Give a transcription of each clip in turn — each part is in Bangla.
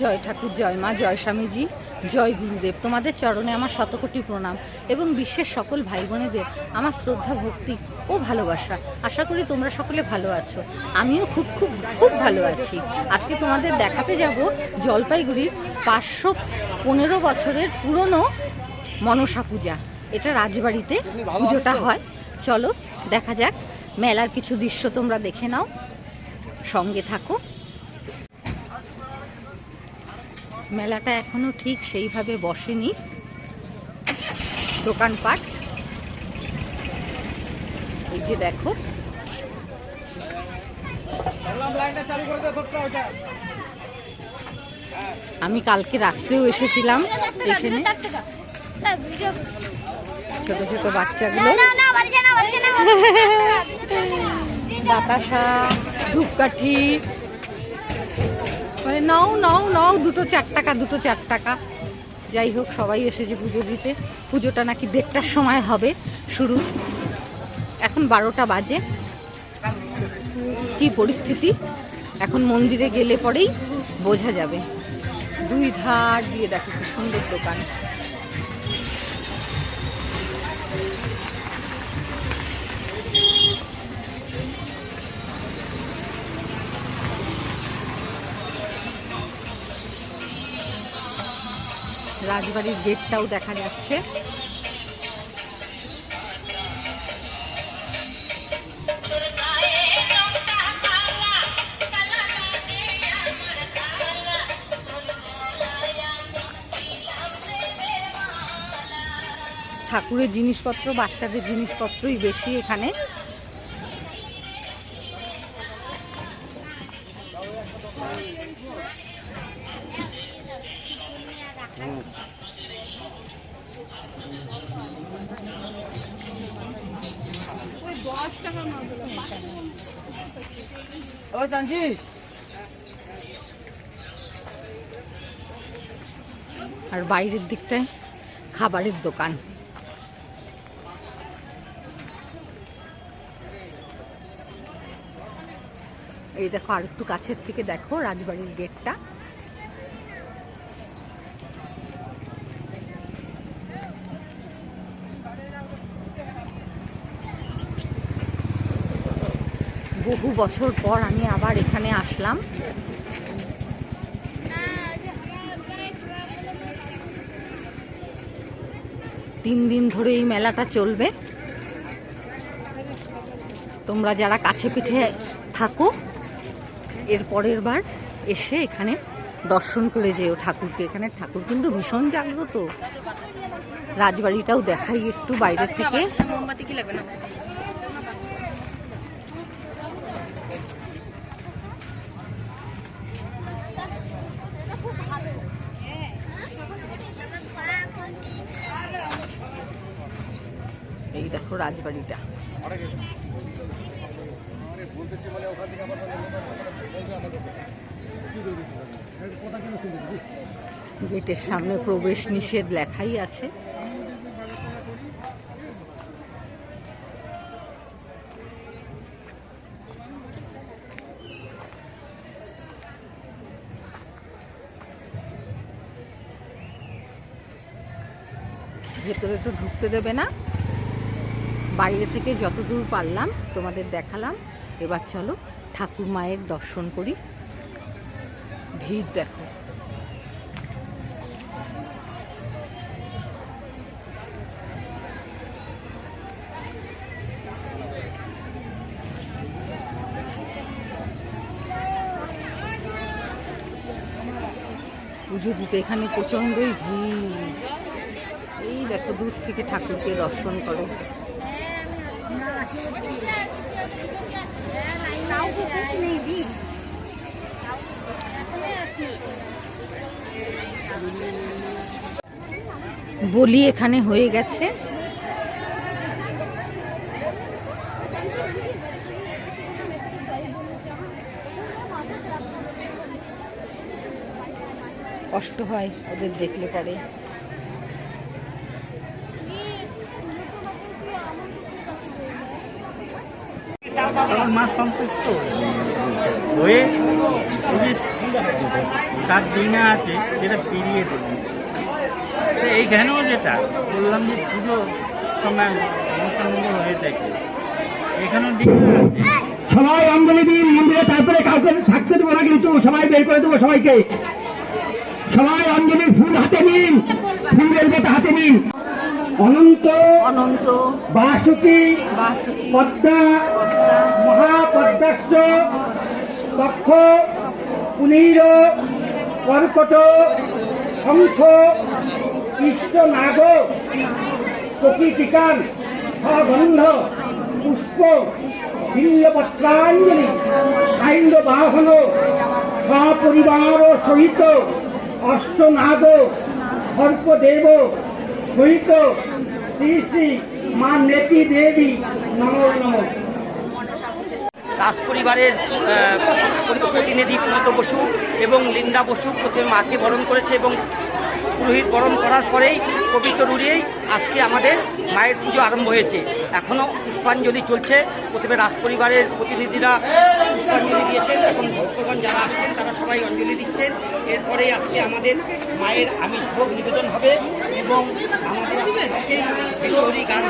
জয় ঠাকুর জয় মা জয় স্বামীজি জয় গুরুদেব। তোমাদের চরণে আমার শতকোটি প্রণাম এবং বিশ্বের সকল ভাই বোনেদের আমার শ্রদ্ধা ভক্তি ও ভালোবাসা। আশা করি তোমরা সকলে ভালো আছো। আমিও খুব খুব খুব ভালো আছি। আজকে তোমাদের দেখাতে যাব জলপাইগুড়ির পাঁচশো পনেরো বছরের পুরনো মনসা পূজা। এটা রাজবাড়িতে পুজোটা হয়। চলো দেখা যাক। মেলার কিছু দৃশ্য তোমরা দেখে নাও। সঙ্গে থাকো। মেলাটা এখনও ঠিক সেইভাবে বসেনি। দোকানপাট। এই যে দেখো। আমি কালকে রাত্রেও এসেছিলাম এখানে। ছোট ছোট বাচ্চাগুলো। বাতাসা, ধূপকাঠি। মানে নাও নাও নাও, দুটো চার টাকা, দুটো চার টাকা। যাই হোক, সবাই এসেছে পুজো দিতে। পুজোটা নাকি দেড়টার সময় হবে, শুরু। এখন বারোটা বাজে। কি পরিস্থিতি? এখন মন্দিরে গেলে পরেই বোঝা যাবে। দুই ধার দিয়ে দেখো খুব সুন্দর দোকান। রাজবাড়ির গেটটাও দেখা যাচ্ছে। ঠাকুরের জিনিসপত্র বাচ্চাদের জিনিসপত্রই বেশি এখানে। আর বাইরের দিকটায় খাবারের দোকান। এই দেখো আর একটু কাছের থেকে দেখো রাজবাড়ির গেটটা। বহু বছর পর আমি আবার এখানে আসলাম। তিন দিন ধরে এই মেলাটা চলবে। তোমরা যারা কাছে পিঠে থাকো, এর পরের বার এসে এখানে দর্শন করে যেও ঠাকুরকে। এখানে ঠাকুর কিন্তু ভীষণ জাগ্রত। রাজবাড়িটাও দেখাই একটু বাইরে থেকে। মোমবাতি কি লাগবে না? রাজবাড়িটা। গেটের সামনে প্রবেশ নিষেধ লেখাই আছে। ভেতরে তো ঢুকতে দেবে না। বাইরে থেকে যতদূর পারলাম তোমাদের দেখালাম। এবার চলো ঠাকুর মায়ের দর্শন করি। ভিড় দেখো। পুজো দিতে এখানে প্রচণ্ডই ভিড়। এই দেখো দূর থেকে ঠাকুরকে দর্শন করো। বলি এখানে হয়ে গেছে। কষ্ট হয় ওদের দেখলে পরে। আমার মা সন্তুষ্ট হয়ে পুলিশ তার দিনে আছে যেটা পেরিয়ে দেবে। এইখানেও যেটা, বললাম যে পুজো সবাই অঞ্জলি দিন, মন্দিরে তারপরে কাউকে থাকতে দেবো না, কিন্তু সবাই বের করে দেবো সবাইকে। সবাই অঞ্জলির ফুল হাতে নিন বেটা হাতে নিন। অনন্ত অনন্ত বাসুকি পদ্মা মহাপদ্মাশ্চ তক্ষ পুনীর কর্কট শঙ্খ কৃষ্ণ নাগ প্রকৃতিকান সগন্ধ পুষ্প বিল্লপত্রাঞ্জলি সাইন্দ বাহন সপরিবার সহিত অষ্টনাগ সর্পদেব নম দাস পরিবারের প্রতিনিধি প্রণত বসু এবং লিন্ডা বসু প্রথমে মাকে বরণ করেছে এবং পুরোহিত বরণ করার পরেই পবিত্র উড়িয়েই আজকে আমাদের মায়ের পুজো আরম্ভ হয়েছে। এখনও পুষ্পাঞ্জলি চলছে। প্রথমে রাজ পরিবারের প্রতিনিধিরা পুষ্পাঞ্জলি দিয়েছেন এখন ভক্তগণ যারা আসছেন তারা সবাই অঞ্জলি দিচ্ছেন। এরপরেই আজকে আমাদের মায়ের আমিষ ভোগ নিবেদন হবে। এবং আমাদের গান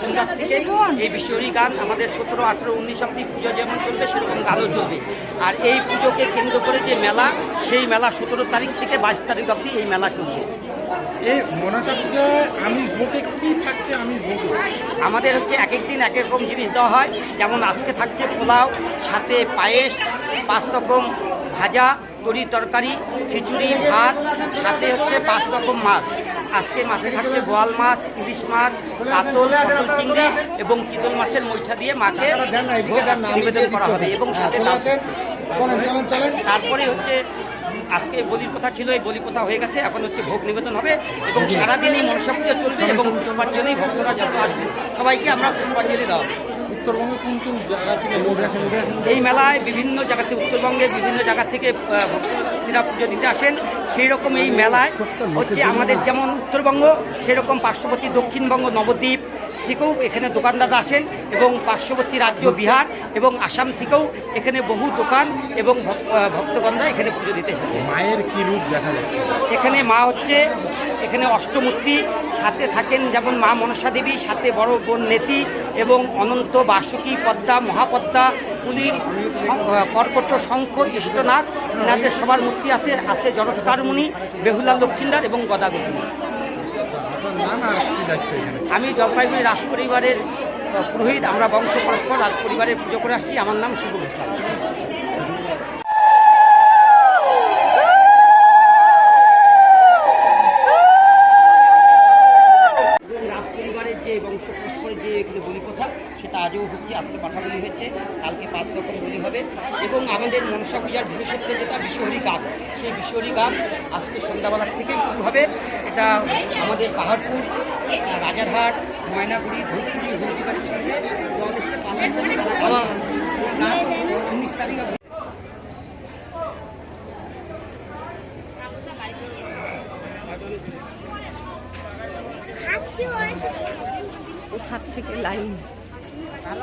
সন্ধ্যার থেকেই এই বিশ্বহরি গান আমাদের সতেরো আঠেরো উনিশ অব্দি পুজো যেমন চলবে সেরকম গানও চলবে। আর এই পুজোকে কেন্দ্র করে যে মেলা সেই মেলা সতেরো তারিখ থেকে বাইশ তারিখ অব্দি এই মেলা চলবে। এই মনসা পুজোয় আমিষ ভোগে কি থাকছে আমিষ ভোগে? আমাদের হচ্ছে এক এক দিন এক এক রকম জিনিস দেওয়া হয়। যেমন আজকে থাকছে পোলাও সাথে পায়েস পাঁচ রকম ভাজা তরি তরকারি খিচুড়ি ভাত সাথে হচ্ছে পাঁচ রকম মাছ। আজকে মাছে থাকছে বোয়াল মাছ ইলিশ মাছ কাতল পটল চিংড়ি এবং চিতল মাছের মৈঠা দিয়ে মাকে ভোগ নিবেদন করা হবে এবং সাথে তারপরে হচ্ছে আজকে বলির কথা ছিল এই বলি কথা হয়ে গেছে এখন হচ্ছে ভোগ নিবেদন হবে এবং সারাদিনই মনসা পুজো চলবে এবং পুষ্পাঞ্জলি ভক্তরা যত আসবে সবাইকে আমরা পুষ্পাঞ্জলি দেওয়া হবে। উত্তরবঙ্গে কোন কোন জায়গা থেকে লোক আসেন এই মেলায় বিভিন্ন জায়গা থেকে উত্তরবঙ্গের বিভিন্ন জায়গা থেকে ভক্তরা পুজো দিতে আসেন। সেই রকম এই মেলায় হচ্ছে আমাদের যেমন উত্তরবঙ্গ, সেরকম পার্শ্ববর্তী দক্ষিণবঙ্গ, নবদ্বীপ থেকেও এখানে দোকানদাররা আসেন এবং পার্শ্ববর্তী রাজ্য বিহার এবং আসাম থেকেও এখানে বহু দোকান এবং ভক্তগণরা এখানে পুজো দিতে এসেছে। মায়ের কি রূপ দেখা যাচ্ছে? এখানে মা হচ্ছে এখানে অষ্টমূর্তি সাথে থাকেন যেমন মা মনসা দেবী সাথে বড় বোন নেতি এবং অনন্ত বাসুকী পদ্মা মহাপদ্মা পুলির কর্কট শঙ্খ ইষ্টনাথ এনাদের সবার মূর্তি আছে আছে জরৎকারমণি বেহুলা লক্ষ্মীন্দার এবং গদাগোবিন্দ আপনার নাম আর কি যাচ্ছে এখানে আমি জলপাইগুড়ি রাজ পরিবারের পুরোহিত, আমরা বংশ পরস্পর রাজ পরিবারের পুজো করে আসছি। আমার নাম শুভ গোস্বামী এবং রাজ পরিবারের যে বংশ পরস্পরের যে এখানে বলি প্রথা সেটা আজও হচ্ছে আজকে পাঠা বলি হচ্ছে কালকে পাঁচ রকম বলি হবে এবং আমাদের মনসা পূজার ভবিষ্যতে যেটা বিশ্বহরি গান সেই বিশ্বহরি গান আজকে সন্ধ্যাবেলার থেকেই শুরু হবে এটা আমাদের পাহাড়পুর রাজারহাট ময়নাগুড়ি ধূপগুড়ি উনিশ তারিখ কোথার থেকে লাইন? আমি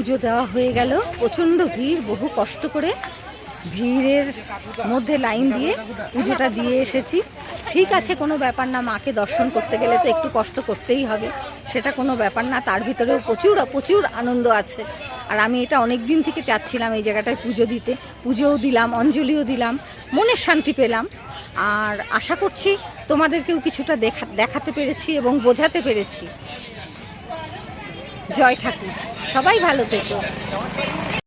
পুজো দেওয়া হয়ে গেল। প্রচণ্ড ভিড়, বহু কষ্ট করে ভিড়ের মধ্যে লাইন দিয়ে পুজোটা দিয়ে এসেছি। ঠিক আছে, কোনো ব্যাপার না, মাকে দর্শন করতে গেলে তো একটু কষ্ট করতেই হবে। সেটা কোনো ব্যাপার না, তার ভিতরেও প্রচুর প্রচুর আনন্দ আছে। আর আমি এটা অনেক দিন থেকে চাচ্ছিলাম এই জায়গাটায় পুজো দিতে। পুজোও দিলাম, অঞ্জলিও দিলাম, মনের শান্তি পেলাম। আর আশা করছি তোমাদেরকেও কিছুটা দেখা, দেখাতে পেরেছি এবং বোঝাতে পেরেছি। জয় ঠাকুর। সবাই ভালো থেকো।